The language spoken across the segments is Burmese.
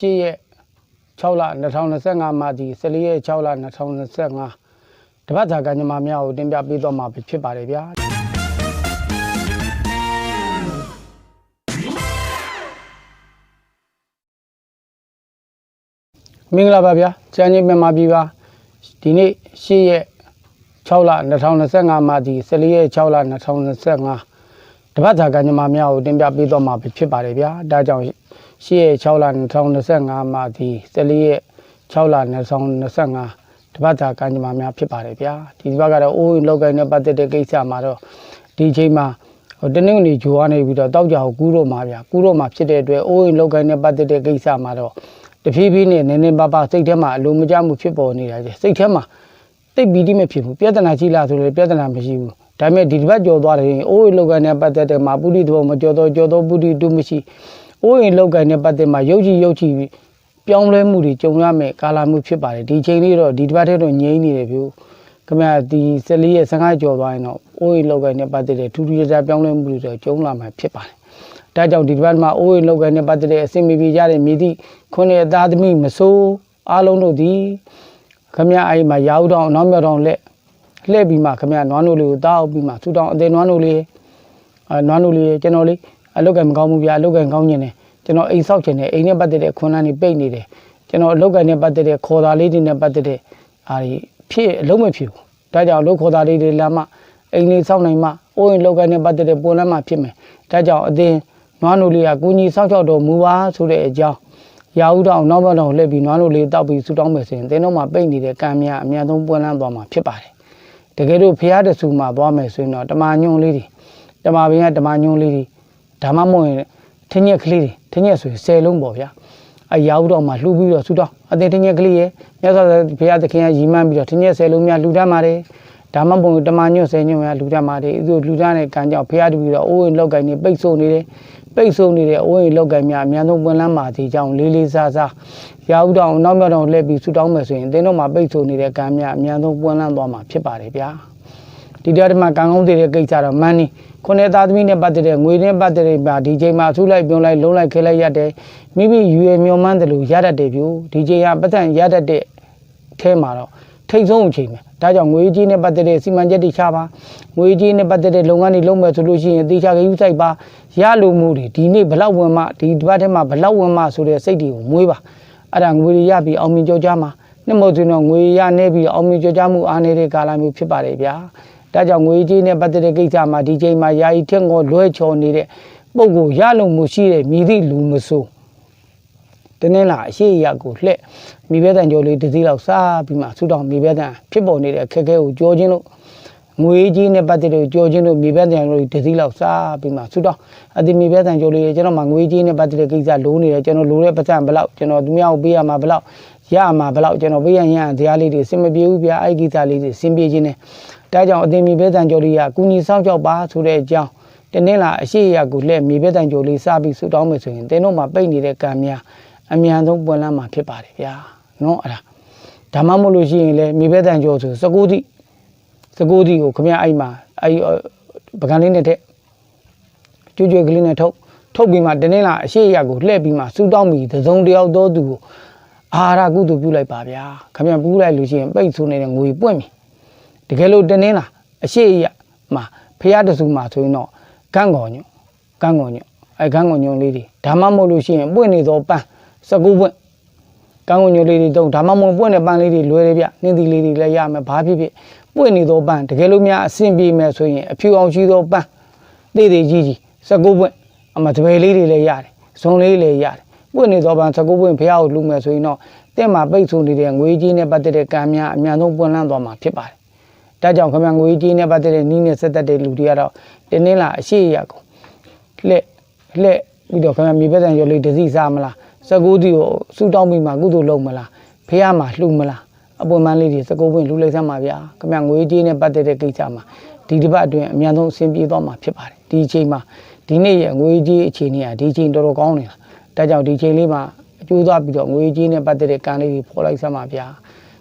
7ရက်6လ2025မှာဒီ14ရက်6လ2025တပတ်သာကညမများကိုတင်ပြပေးတော့မှာဖြစ်ပါတယ်ဗျာမင်္ဂလာပါဗျာကျန်းကြီးမြန်မာပြည်ပါဒီနေ့7ရက်6လ2025မှာဒီ14ရက်6လ2025တပတ်သာကညမများကိုတင်ပြပေးတော့မှာဖြစ်ပါတယ်ဗျာဒါကြောင့် ရှေ့ရက်6လ2025မှာဒီ14ရက်6လ2025တပတ်တာကံကြမ္မာများဖြစ်ပါတယ်ဗျာဒီတစ်ပတ်ကတော့အိုးလောက်ကိုင်းနဲ့ပတ်သက်တဲ့ကိစ္စမှာတော့ဒီအချိန်မှာဟိုတနင်္ဂနွေဂျိုကနေပြီးတော့တောက်ကြကိုကူးတော့မှာဗျာကူးတော့မှာဖြစ်တဲ့အတွက်အိုးလောက်ကိုင်းနဲ့ပတ်သက်တဲ့ကိစ္စမှာတော့တဖြည်းဖြည်းနဲ့နည်းနည်းပါးပါးစိတ်ထဲမှာအလိုမကျမှုဖြစ်ပေါ်နေတာကြီးစိတ်ထဲမှာတိတ်ပီတိမဖြစ်ဘူးပြဿနာကြီးလာဆိုလည်းပြဿနာမရှိဘူးဒါပေမဲ့ဒီတစ်ပတ်ကြော်သွားတယ်အိုးလောက်ကိုင်းနဲ့ပတ်သက်တဲ့မှာပုရိသဘောမကြော်တော့ကြော်တော့ပုရိတုမရှိ အိုးအိမ်လောက်ကိုင်းတဲ့ပတ်သက်မှာရုပ်ကြည့်ရုပ်ကြည့်ပြောင်းလဲမှုတွေကြုံရမယ်ကာလမှုဖြစ်ပါတယ်ဒီချိန်လေးတော့ဒီတစ်ပတ်ထဲတော့ငြိမ့်နေတယ်ပြို့ခင်ဗျာဒီ14ရက်15ကျော်သွားရင်တော့အိုးအိမ်လောက်ကိုင်းတဲ့ပတ်သက်တဲ့ထူးထူးခြားခြားပြောင်းလဲမှုတွေတော့ကြုံလာမှာဖြစ်ပါတယ်ဒါကြောင့်ဒီတစ်ပတ်မှာအိုးအိမ်လောက်ကိုင်းတဲ့ပတ်သက်တဲ့အဆင်မပြေကြတဲ့မိသည့်ခုနှစ်အသားသမီးမဆိုးအားလုံးတို့ဒီခင်ဗျာအဲ့မှာရာဟုတောင်နောက်မြောက်တောင်လက်လှည့်ပြီးမှခင်ဗျာနွားနို့လေးကိုတောက်ပြီးမှဆူတောင်အသေးနွားနို့လေးအဲနွားနို့လေးကျွန်တော်လေး အလုတ်ကံမကောင်းဘူးဗျာအလုတ်ကံကောင်းနေတယ်ကျွန်တော်အိမ်ဆောက်ချင်တယ်အိမ်နဲ့ပတ်သက်တဲ့ခွန်းလန်းတွေပိတ်နေတယ်ကျွန်တော်အလုတ်ကံနဲ့ပတ်သက်တဲ့ခေါ်သားလေးတွေနဲ့ပတ်သက်တဲ့အားဒီဖြစ်အလုံးမဖြစ်ဘူးဒါကြောင့်အလုတ်ခေါ်သားလေးတွေလာမှအိမ်လေးဆောက်နိုင်မှအိုးရင်လောက်ကံနဲ့ပတ်သက်တဲ့ပွန်လန်းမှဖြစ်မယ်ဒါကြောင့်အသင်နွားနိုလေးကကုညီဆောက်ချောက်တော်မူပါဆိုတဲ့အကြောင်းရာဟုတောင်နောက်ဘက်တော်လှည့်ပြီးနွားနိုလေးတောက်ပြီးဆူတောင်းမယ်ဆိုရင်သင်တို့မှာပိတ်နေတဲ့ကံများအများဆုံးပွန်လန်းသွားမှာဖြစ်ပါတယ်တကယ်လို့ဖះတဆူမှာသွားမယ်ဆိုရင်တော့တမာညွန်လေးတွေတမာဘင်းကတမာညွန်လေးတွေ ဒါမှမဟုတ်ရင်ထင်းညက်ကလေးတွေထင်းညက်ဆိုရင်10လုံးပေါ့ဗျာအရာဥတော်မှာလှူပြီးတော့ဆူတော့အသေးထင်းညက်ကလေးရဲ့မြတ်စွာဘုရားသခင်ကရီမန်းပြီးတော့ထင်းညက်10လုံးများလှူတတ်ပါတယ်ဒါမှမဟုတ်တမညွတ်10ညွတ်များလှူတတ်ပါတယ်သူလှူတတ်တဲ့ကံကြောင့်ဘုရားတပည့်တော်အိုးရင်လောက်ကိုင်းနေပိတ်ဆို့နေတယ်ပိတ်ဆို့နေတဲ့အိုးရင်လောက်ကိုင်းများအများဆုံးပွင့်လန်းပါသေးကြောင်းလေးလေးစားစားရာဥတော်နောက်မြောက်တော်လှည့်ပြီးဆူတောင်းမယ်ဆိုရင်သင်တို့မှာပိတ်ဆို့နေတဲ့ကံများအများဆုံးပွင့်လန်းသွားမှာဖြစ်ပါတယ်ဗျာ ဒီတရားဓမ္မကံကောင်းတဲ့ကိစ္စတော့မန်းနီခုနှစ်သားသမီးနဲ့ပတ်သက်တဲ့ငွေနဲ့ပတ်သက်တဲ့ပါဒီချိန်မှာဆူလိုက်ပြုံးလိုက်လုံးလိုက်ခဲလိုက်ရတယ်မိမိယူရမျောမှန်းတယ်လို့ရတတ်တယ်ပြူဒီချိန်ကပတ်သက်ရတတ်တဲ့အဲမှာတော့ထိတ်ဆုံးအချိန်ပဲဒါကြောင့်ငွေကြီးနဲ့ပတ်သက်တဲ့စီမံချက်တွေချပါငွေကြီးနဲ့ပတ်သက်တဲ့လုပ်ငန်းတွေလုပ်မယ်ဆိုလို့ရှိရင်တေချာကယူဆိုင်ပါရလိုမှုတွေဒီနေ့ဘလောက်ဝင်မှဒီတစ်ပတ်ထဲမှာဘလောက်ဝင်မှဆိုတဲ့စိတ်တွေကိုမွေးပါအဲ့ဒါငွေတွေရပြီးအောင်မြင်ကြောကြမှာနှစ်မို့ဆိုတော့ငွေရနေပြီးအောင်မြင်ကြောကြမှုအားနေတဲ့ကာလမျိုးဖြစ်ပါတယ်ဗျာ ဒါကြောင့်ငွေကြီးနဲ့ပတ်သက်တဲ့ကိစ္စမှာဒီချိန်မှာယာယီထက်ငေါ်လွဲချော်နေတဲ့ပုံကိုရလုံမှုရှိတဲ့မြည်သည့်လူမဆိုးတနင်္လာအရှိရကိုလှက်မိဘတန်ကြောလေးတစ်စီးလောက်စားပြီးမှဆူတောင်းမိဘတန်ဖြစ်ပေါ်နေတဲ့အခက်အခဲကိုကြောချင်းလို့ငွေကြီးနဲ့ပတ်သက်တဲ့ကြောချင်းလို့မိဘတန်ကြောလေးတစ်စီးလောက်စားပြီးမှဆူတောင်းအဒီမိဘတန်ကြောလေးကျွန်တော်မှငွေကြီးနဲ့ပတ်သက်တဲ့ကိစ္စလိုးနေတယ်ကျွန်တော်လိုတဲ့ပတ်စံဘလောက်ကျွန်တော်သူများကိုပေးရမှာဘလောက် ရမှာဘလောက်ကျွန်တော်ပေးရရင်တရားလေးတွေစင်မပြေဘူးဗျာအဲ့ဒီကိစ္စလေးတွေစင်ပြေခြင်းနဲ့ဒါကြောင့်အသင်မိဘတန်ကြောလေးကကုညီဆောင်ကြောက်ပါဆိုတဲ့အကြောင်းတနင်္လာအရှိရကိုလက်မိဘတန်ကြောလေးစားပြီးဆူတောင်းမယ်ဆိုရင်တင်းတို့မှာပိတ်နေတဲ့ကံများအမြန်ဆုံးပွင့်လန်းမှာဖြစ်ပါတယ်ဗျာနော်အဲ့ဒါဒါမှမဟုတ်လို့ရှိရင်လည်းမိဘတန်ကြောဆိုစကူတိစကူတိကိုခမရအဲ့မှာအဲ့ပကံလေးနဲ့ထက်ကျွတ်ကျွတ်ကလေးနဲ့ထုတ်ထုတ်ပြီးမှတနင်္လာအရှိရကိုလှည့်ပြီးမှဆူတောင်းပြီးသုံးတယောက်သောသူကို အာဟာရကုသိုလ်ပြုလိုက်ပါဗျာခမရပူးလိုက်လို့ရှိရင်ပိတ်ဆိုးနေတဲ့ငွေပွင့်ပြီတကယ်လို့တနင်္လာအရှိရမှာဖះတဆူမှာဆိုရင်တော့ကန်းကော်ညွကန်းကော်ညွအဲကန်းကော်ညွလေးတွေဒါမှမဟုတ်လို့ရှိရင်ပွင့်နေသောပန်းစကူပွင့်ကန်းကော်ညွလေးတွေတုံးဒါမှမဟုတ်ပွင့်တဲ့ပန်းလေးတွေလွယ်တယ်ဗျနှင်းသီလေးတွေလည်းရမယ်ဘာဖြစ်ဖြစ်ပွင့်နေသောပန်းတကယ်လို့များအဆင်ပြေမယ်ဆိုရင်အဖြူအောင်ရှိသောပန်းသေးသေးကြီးကြီးစကူပွင့်အမတပယ်လေးတွေလည်းရတယ်ဇုံလေးလည်းရတယ် ပွင့်နေသောပန်းစကူပွင့်ဖះကိုလူမယ်ဆိုရင်တော့တဲ့မှာပိတ်ဆိုနေတဲ့ငွေကြီးနဲ့ပတ်သက်တဲ့ကံများအများဆုံးပွင့်လန်းသွားမှာဖြစ်ပါတယ်ဒါကြောင့်ခမငွေကြီးနဲ့ပတ်သက်တဲ့နီးနဲ့ဆက်သက်တဲ့လူတွေကတော့တင်းနှင်းလာအရှိရကိုလှက်လှက်ပြီးတော့ခမမြေဘက်တန်ရောလေးတစည်းစားမလားစကူးတီကိုစူတောင်းပြီးမှကုသိုလ်လုပ်မလားဖေးရမှာလှူမလားအပွင့်မန်းလေးတွေစကူးပွင့်လှူလိုက်စမ်းပါဗျာခမငွေကြီးနဲ့ပတ်သက်တဲ့ကိစ္စမှာဒီတစ်ပတ်အတွင်းအများဆုံးအဆင်ပြေသွားမှာဖြစ်ပါတယ်ဒီအချိန်မှာဒီနေ့ရဲ့ငွေကြီးအခြေအနေကဒီအချိန်တော်တော်ကောင်းနေတာ ဒါကြောင့်ဒီအချိန်လေးမှာအကျိုးသွားပြီးတော့ငွေကြီးနဲ့ပတ်သက်တဲ့ကံလေးတွေဖော်လိုက်စမ်းပါဗျာ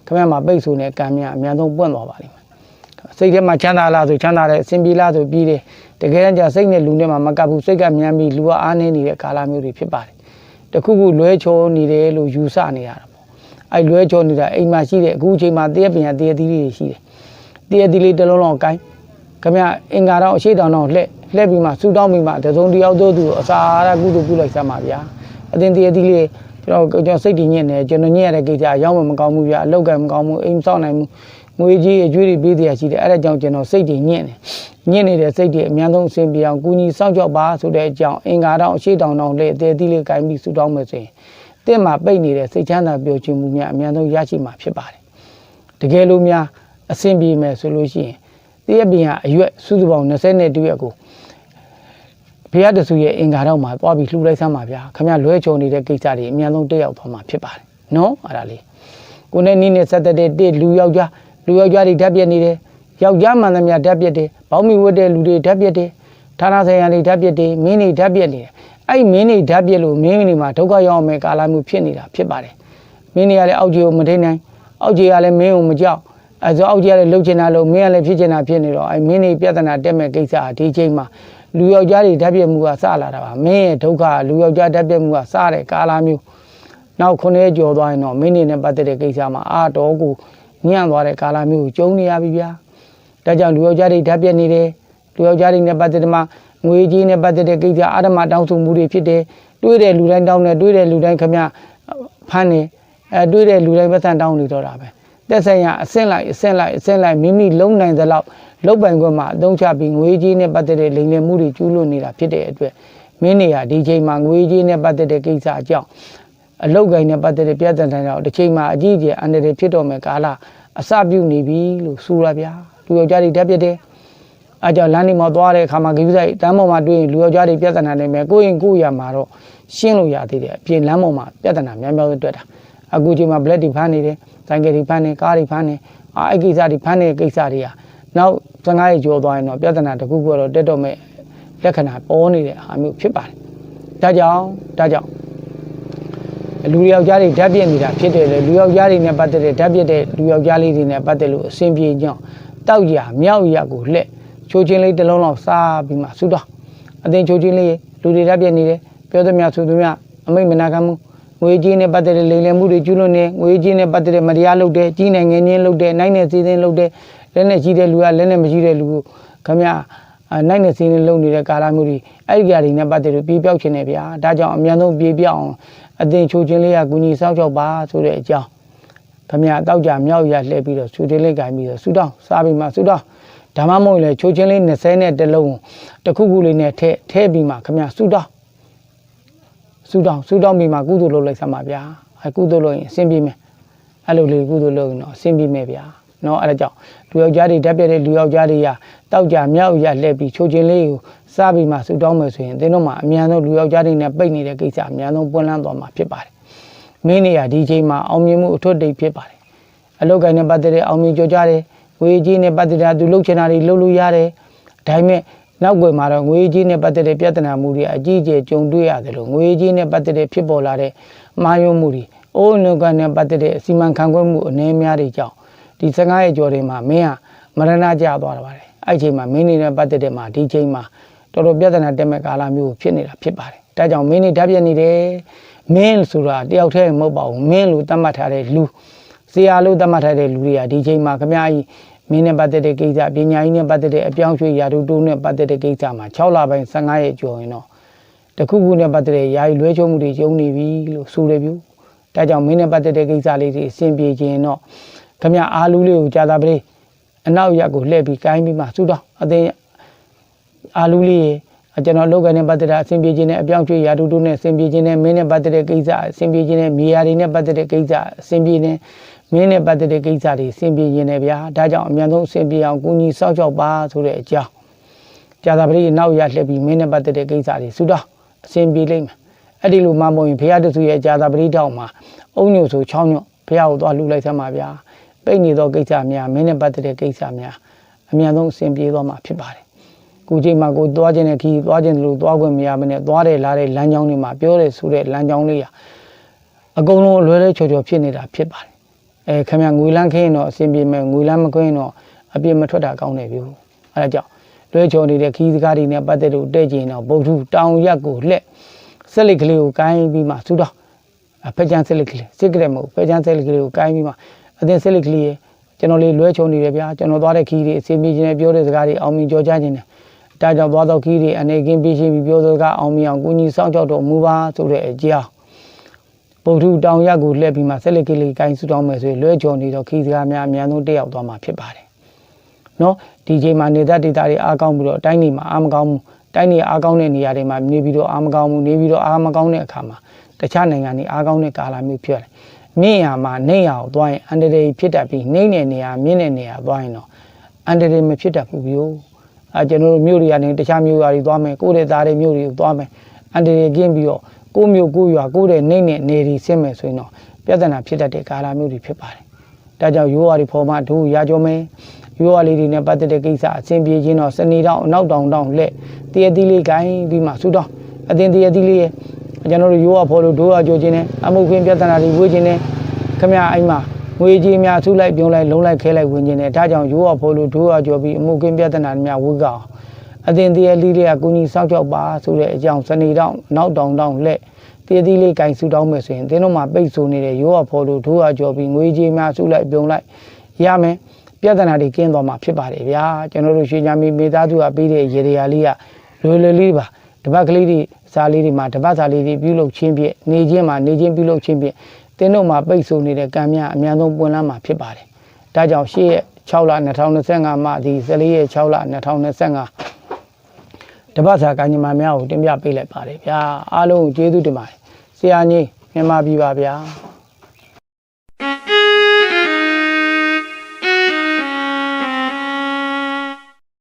ခမမှာပိတ်ဆိုနေတဲ့ကံများအများဆုံးပွင့်သွားပါလိမ့်မယ်စိတ်ထဲမှာချမ်းသာလားဆိုချမ်းသာတယ်အဆင်ပြေလားဆိုပြီးတယ်တကယ်တမ်းကျစိတ်နဲ့လူနဲ့မှမကပ်ဘူးစိတ်ကမြန်ပြီးလူကအားနေနေတဲ့ကာလမျိုးတွေဖြစ်ပါတယ်တခုခုလွဲချောနေတယ်လို့ယူဆနေရတာပေါ့အဲ့လွဲချောနေတာအိမ်မှာရှိတဲ့အခုအချိန်မှာတရက်ပင်ရတရက်သီးလေးတွေရှိတယ်တရက်သီးလေးတစ်လုံးလုံးကိုင်းခင်ဗျအင်္ဂါတော့အရှိတောင်တော့လှက်လှက်ပြီးမှစူတောင်းပြီးမှတစုံတစ်ယောက်သောသူကိုအစာအာဟာရကုသိုလ်ပြုလိုက်စမ်းပါဗျာ အတင်းတရက်သီးလေးကျွန်တော်ကျွန်တော်စိတ်တည်ညစ်နေကျွန်တော်ညစ်ရတဲ့ကိစ္စအရောက်မမကောင်းဘူးဗျာအလောက်ကမကောင်းဘူးအိမ်မဆောက်နိုင်ဘူးငွေကြီးအကျွေးတွေပေးတရားရှိတယ်အဲ့ဒါကြောင့်ကျွန်တော်စိတ်တည်ညစ်နေညစ်နေတဲ့စိတ်တွေအများဆုံးအဆင်ပြေအောင်ကုညီစောင့်ကြောက်ပါဆိုတဲ့အကြောင်းအင်္ဂါတော့အရှိတောင်တော့လှက်တရက်သီးလေးကိုင်းပြီးစူတောင်းမယ်ဆိုရင်တင့်မှာပိတ်နေတဲ့စိတ်ချမ်းသာပျော်ရွှင်မှုများအများဆုံးရရှိမှာဖြစ်ပါတယ်တကယ်လို့များအဆင်ပြေမယ်ဆိုလို့ရှိရင်တရက်ပင်ကအရွက်စုစုပေါင်း22ရွက်ကို ဘုရားတဆူရဲ့အင်္ဂါတော့မှာသွားပြီးလှူလိုက်စမ်းပါဗျာခမရလွဲချုံနေတဲ့ကိစ္စတွေအများဆုံးတက်ရောက်သွားမှာဖြစ်ပါတယ်နော်အဲ့ဒါလေးကိုနဲ့နီးနဲ့ဆက်သက်တဲ့တစ်လူယောက်ျားလူယောက်ျားတွေဓာတ်ပြက်နေတယ်ယောက်ျားမှန်သမျှဓာတ်ပြက်တယ်ဘောင်းမီဝတ်တဲ့လူတွေဓာတ်ပြက်တယ်ဌာနဆိုင်ရာတွေဓာတ်ပြက်တယ်မင်းတွေဓာတ်ပြက်နေတယ်အဲ့မင်းတွေဓာတ်ပြက်လို့မင်းတွေမှာဒုက္ခရောက်အောင်မဲ့ကာလမျိုးဖြစ်နေတာဖြစ်ပါတယ်မင်းတွေကလည်းအောက်ခြေကိုမထိန်နိုင်အောက်ခြေကလည်းမင်းကိုမကြောက်အဲဆိုအောက်ခြေကလည်းလှုပ်ချင်တာလို့မင်းကလည်းဖြစ်ချင်တာဖြစ်နေတော့အဲမင်းတွေပြဿနာတက်မဲ့ကိစ္စအဒီချိန်မှာ လူယောက်ျားတွေဓာတ်ပြက်မှုကစလာတာပါမင်းရဲ့ဒုက္ခလူယောက်ျားဓာတ်ပြက်မှုကစတဲ့ကာလမျိုးနောက်ခုနှစ်ကျော်သွားရင်တော့မင်းနေနဲ့ပတ်သက်တဲ့ကိစ္စမှာအာတော်ကိုညံ့သွားတဲ့ကာလမျိုးကိုကျုံနေရပြီဗျာဒါကြောင့်လူယောက်ျားတွေဓာတ်ပြက်နေတယ်လူယောက်ျားတွေနဲ့ပတ်သက်တဲ့မှာငွေကြီးနဲ့ပတ်သက်တဲ့ကိစ္စအာဓမတောင်းဆိုမှုတွေဖြစ်တယ်တွေးတဲ့လူတိုင်းတောင်းတယ်တွေးတဲ့လူတိုင်းခမဖမ်းနေအဲတွေးတဲ့လူတိုင်းပတ်စံတောင်းနေတော့တာပဲ တက်ဆိုင်ရအစင့်လိုက်အစင့်လိုက်အစင့်လိုက်မိမိလုံးနိုင်သလောက်လုတ်ပိုင်ခွင့်မှာအသုံးချပြီးငွေကြေးနဲ့ပတ်သက်တဲ့လိမ်လည်မှုတွေကျူးလွန်နေတာဖြစ်တဲ့အတွက်မင်းနေရဒီချိန်မှာငွေကြေးနဲ့ပတ်သက်တဲ့ကိစ္စအကြောင်းအလုတ်ကိုင်းနဲ့ပတ်သက်တဲ့ပြဿနာတွေတော့ဒီချိန်မှာအကြီးအကျယ်အန္တရာယ်ဖြစ်တော်မယ်ကာလအစပြုနေပြီလို့ဆိုရဗျာလူယောက်ျားတွေဓာတ်ပြတယ်အကြောင်းလမ်းနေမှာသွားတဲ့အခါမှာဂိူးဆိုင်တန်းပေါ်မှာတွေ့ရင်လူယောက်ျားတွေပြဿနာနေမယ်ကိုယ့်ရင်ကိုယ့်ရမှာတော့ရှင်းလို့ရသေးတယ်အပြင်လမ်းပေါ်မှာပြဿနာများများတွေ့တာ အခုချိန်မှာ black တွေဖမ်းနေတယ်ဆိုင်ကယ်တွေဖမ်းနေကားတွေဖမ်းနေအာအဲ့ကိစ္စတွေဖမ်းနေတဲ့ကိစ္စတွေကနောက်15ရက်ကျော်သွားရင်တော့ပြဿနာတစ်ခုခုတော့တက်တော့မဲ့လက္ခဏာပေါ်နေတဲ့အားမျိုးဖြစ်ပါတယ်ဒါကြောင့်ဒါကြောင့်လူယောက်ျားတွေဓာတ်ပြက်နေတာဖြစ်တယ်လေလူယောက်ျားတွေနဲ့ပတ်သက်တဲ့ဓာတ်ပြက်တဲ့လူယောက်ျားလေးတွေနဲ့ပတ်သက်လို့အစဉ်ပြေကြောင်းတောက်ရမြောက်ရကိုလှက်ချိုးချင်းလေးတစ်လုံးလောက်စားပြီးမှဆူတော့အသိချိုးချင်းလေးလူတွေဓာတ်ပြက်နေတယ်ပြောသမျှဆိုသမျှအမိတ်မနာခံမှု ငွေကြီးနဲ့ပတ်သက်တဲ့လိမ်လည်မှုတွေကျူးလွန်နေငွေကြီးနဲ့ပတ်သက်တဲ့မတရားလုပ်တယ်ကြီးနိုင်ငံချင်းလုပ်တယ်နိုင်နဲ့စီးစင်းလုပ်တယ်လက်နဲ့ရှိတဲ့လူကလက်နဲ့မရှိတဲ့လူကိုခမနိုင်နဲ့စီးစင်းလုပ်နေတဲ့ကာလမျိုးတွေအဲ့ဒီကြတွေနဲ့ပတ်သက်လို့ပြေးပြောက်ခြင်းနဲ့ဗျာဒါကြောင့်အများဆုံးပြေးပြောက်အောင်အသင်ချိုးခြင်းလေးကကုညီစောက်ကြောက်ပါဆိုတဲ့အကြောင်းခမတောက်ကြမြောက်ရလှည့်ပြီးတော့ဆူတင်လေးကင်ပြီးတော့ဆူတောင်းစားပြီးမှဆူတောင်းဒါမှမဟုတ်လေချိုးချင်းလေး20နဲ့တလုံးတစ်ခုခုလေးနဲ့ထဲထဲပြီးမှခမဆူတောင်း ဆူတောင်းဆူတောင်းပြီးမှကုသိုလ်လုပ်လိုက်စမ်းပါဗျာအဲကုသိုလ်လုပ်ရင်အဆင်ပြေမယ်အဲ့လိုလေးကုသိုလ်လုပ်ရင်တော့အဆင်ပြေမယ်ဗျာနော်အဲ့ဒါကြောင့်လူယောက်ျားတွေဓာတ်ပြတဲ့လူယောက်ျားတွေကတောက်ကြမြောက်ရလှည့်ပြီးချိုးချင်းလေးကိုစားပြီးမှဆူတောင်းမယ်ဆိုရင်သင်တို့မှာအများဆုံးလူယောက်ျားတွေနဲ့ပိတ်နေတဲ့ကိစ္စအများဆုံးပွင့်လန်းသွားမှာဖြစ်ပါတယ်မင်းနေရဒီချိန်မှာအောင်မြင်မှုအထွတ်တိတ်ဖြစ်ပါတယ်အလုတ်ကိုင်းနဲ့ပတ်သက်တဲ့အောင်မြင်ကြကြတယ်ငွေကြီးနဲ့ပတ်သက်တာသူလှုပ်ချင်တာတွေလှုပ်လို့ရတယ်ဒါပေမဲ့ နောက်ွယ်မှာတော့ငွေကြီးနဲ့ပတ်သက်တဲ့ပြဿနာမှုတွေအကြီးအကျယ်ကြုံတွေ့ရတယ်လို့ငွေကြီးနဲ့ပတ်သက်တဲ့ဖြစ်ပေါ်လာတဲ့မှားယွင်းမှုတွေအိုးနှုတ်ကနဲ့ပတ်သက်တဲ့စီမံခန့်ခွဲမှုအနေများတွေကြောင့်ဒီ15ရဲ့ကျော်တွေမှာမင်းကမရဏကြသွားတာပါတယ်အဲ့ချိန်မှာမင်းနေနဲ့ပတ်သက်တဲ့မှာဒီချိန်မှာတော်တော်ပြဿနာတက်မဲ့ကာလမျိုးဖြစ်နေတာဖြစ်ပါတယ်ဒါကြောင့်မင်းနေဓာတ်ပြက်နေတယ်မင်းဆိုတာတယောက်တည်းမဟုတ်ပါဘူးမင်းလို့သတ်မှတ်ထားတဲ့လူဆရာလို့သတ်မှတ်ထားတဲ့လူတွေကဒီချိန်မှာခမကြီး မင်းနဲ့ပတ်သက်တဲ့ကိစ္စပညာရေးနဲ့ပတ်သက်တဲ့အပြောင်းရွှေ့ရာထူးတိုးနဲ့ပတ်သက်တဲ့ကိစ္စမှာ6လပိုင်း15ရက်ကျော်ရင်တော့တခုခုနဲ့ပတ်သက်တဲ့ယာယီလွဲချုံမှုတွေကျုံနေပြီလို့ဆိုတယ်ဗျ။ဒါကြောင့်မင်းနဲ့ပတ်သက်တဲ့ကိစ္စလေးတွေအဆင်ပြေခြင်းတော့ခမအားလူလေးကိုကြာတာပလေးအနောက်ရက်ကိုလှည့်ပြီးကိုင်းပြီးမှစူတော့အသိအားလူလေးရေ ကျွန်တော်လောက်ကနဲ့ပတ်သက်တာအဆင်ပြေခြင်းနဲ့အပြောင်းရွှေ့ရာထူးတိုးနဲ့အဆင်ပြေခြင်းနဲ့မင်းနဲ့ပတ်သက်တဲ့ကိစ္စအဆင်ပြေခြင်းနဲ့မြေယာတွေနဲ့ပတ်သက်တဲ့ကိစ္စအဆင်ပြေနေမင်းနဲ့ပတ်သက်တဲ့ကိစ္စတွေအဆင်ပြေခြင်းနဲ့ဗျာဒါကြောင့်အမြန်ဆုံးအဆင်ပြေအောင်ကုညီစောင့်ရှောက်ပါဆိုတဲ့အကြောင်းကြာသာပတိနောက်ရလှည့်ပြီးမင်းနဲ့ပတ်သက်တဲ့ကိစ္စတွေစူတော့အဆင်ပြေလိမ့်မယ်အဲ့ဒီလိုမှမဟုတ်ရင်ဘုရားတဆူရဲ့ကြာသာပတိတောက်မှာအုံညို့ဆိုချောင်းညို့ဘုရားကိုသွားလှူလိုက်သမှာဗျာပိတ်နေသောကိစ္စများမင်းနဲ့ပတ်သက်တဲ့ကိစ္စများအမြန်ဆုံးအဆင်ပြေသွားမှာဖြစ်ပါတယ် ခုချိန်မှာကိုသွားခြင်းနဲ့ခီးသွားခြင်းလို့သွားခွင့်မရမနဲ့သွားတယ်လာတယ်လမ်းကြောင်းတွေမှာပြောတယ်ဆိုတဲ့လမ်းကြောင်းလေးရအကုန်လုံးအလွယ်လွယ်ချော်ချော်ဖြစ်နေတာဖြစ်ပါတယ်အဲခင်ဗျငွေလန်းခင်းတော့အဆင်ပြေမယ်ငွေလန်းမခင်းတော့အပြည့်မထွက်တာကောင်းတယ်ဗျအဲဒါကြောင့်လွဲချော်နေတဲ့ခီးစကားတွေနဲ့ပတ်သက်လို့တဲ့ကျင်တော့ဗုဒ္ဓတောင်ရက်ကိုလှက်ဆက်လက်ကလေးကိုကိုင်းပြီးမှဆူတော့အဖက်ချန်ဆက်လက်ကလေးစစ်ကရက်မဟုတ်ဖက်ချန်ဆက်လက်ကလေးကိုကိုင်းပြီးမှအသင်ဆက်လက်ကလေးရဲ့ကျွန်တော်လေးလွဲချုံနေတယ်ဗျာကျွန်တော်သွားတဲ့ခီးတွေအစီအမီချင်းနဲ့ပြောတဲ့စကားတွေအောင်မြင်ကြော်ကြားခြင်းနဲ့ ဒါကြောင့်သွားတော့ခီးတွေအနေကင်းပြီးရှင်းပြီးပြောတဲ့စကားအောင်မြင်အောင်ကိုကြီးစောင့်ကြောက်တော်မူပါဆိုတဲ့အကြောင်းပုထုတောင်ရက်ကိုလှည့်ပြီးမှဆက်လက်ကလေးကိုင်းဆူတောင်းမယ်ဆိုရင်လွဲချုံနေတော့ခီးစကားများအများဆုံးတက်ရောက်သွားမှာဖြစ်ပါတယ်နော်ဒီချိန်မှာနေသက်ဒေတာတွေအားကောင်းပြီးတော့တိုင်းနေမှာအားမကောင်းဘူးတိုင်းနေအားကောင်းတဲ့နေရာတွေမှာနေပြီးတော့အားမကောင်းဘူးနေပြီးတော့အားမကောင်းတဲ့အခါမှာတခြားနိုင်ငံတွေအားကောင်းတဲ့ကာလမျိုးဖြစ်ရတယ်မြင့်ရမှာနေရအောင်သွားရင်အန်တရေဖြစ်တတ်ပြီးနှိမ့်တဲ့နေရာမြင့်တဲ့နေရာသွားရင်တော့အန်တရေမဖြစ်တတ်ဘူးဗျို့ အဲကျွန်တော်တို့မြို့တွေကနေတခြားမြို့ရွာတွေသွားမယ်ကိုယ့်တဲ့သားတွေမြို့တွေကိုသွားမယ်အန်တရေကင်းပြီးတော့ကိုယ့်မြို့ကိုယ့်ရွာကိုယ့်တဲ့နှိမ့်တဲ့နေတွေဆင်းမယ်ဆိုရင်တော့ပြဿနာဖြစ်တတ်တဲ့ကာလမျိုးတွေဖြစ်ပါတယ်ဒါကြောင့်ရိုးဝါတွေဖော်မှဒုရာကြောမင်းရိုးဝါလေးတွေနဲ့ပတ်သက်တဲ့ကိစ္စအဆင်ပြေခြင်းတော့စနေတောင်အနောက်တောင်တောင်လက်တရတိလေးကိုင်းပြီးမှဆူတောင်းအတင်တရတိလေးရဲ့ကျွန်တော်တို့ရိုးဝါဖော်လို့ဒုရာကြောခြင်းနဲ့အမှုခင်းပြဿနာတွေဝေးခြင်းနဲ့ခမရအိမ်မှာ ငွေကြီးများဆူလိုက်ပြုံးလိုက်လုံးလိုက်ခဲလိုက်ဝင်ခြင်းနဲ့ဒါကြောင့်ရိုးဝါဖော်လို့ဒုရာကြောပြီးအမှုခင်းပြဿနာတွေများဝေးကောင်အတင်တရလေးတွေကကုညီစောက်ကြောက်ပါဆိုတဲ့အကြောင်းစနေတောင်နောက်တောင်တောင်လက်တည်တည်လေးကင်ဆူတောင်းမယ်ဆိုရင်သင်တို့မှာပိတ်ဆိုနေတဲ့ရိုးဝဖော်လို့ဒိုးရကြော်ပြီးငွေကြီးများစုလိုက်ပြုံလိုက်ရမယ်ပြဿနာတွေကင်းသွားမှာဖြစ်ပါတယ်ဗျာကျွန်တော်တို့ရွှေချမ်းမီမိသားစုကပြီးတဲ့ရေရာလေးကလွယ်လွယ်လေးပါတပတ်ကလေးတွေစားလေးတွေမှာတပတ်စားလေးတွေပြုလုပ်ချင်းဖြင့်နေချင်းမှာနေချင်းပြုလုပ်ချင်းဖြင့် သင်တို့မှာပိတ်ဆိုနေတဲ့ကံများအများဆုံးပွင့်လန်းမှာဖြစ်ပါတယ်ဒါကြောင့်ရှေ့ရက်6လ2025မှဒီ14ရက်6လ2025တပတ်စာကညီမများကိုတင်ပြပေးလိုက်ပါတယ်ဗျာအားလုံးကိုကျေးဇူးတင်ပါတယ်ဆရာကြီးမြန်မာပြည်ပါဗျာ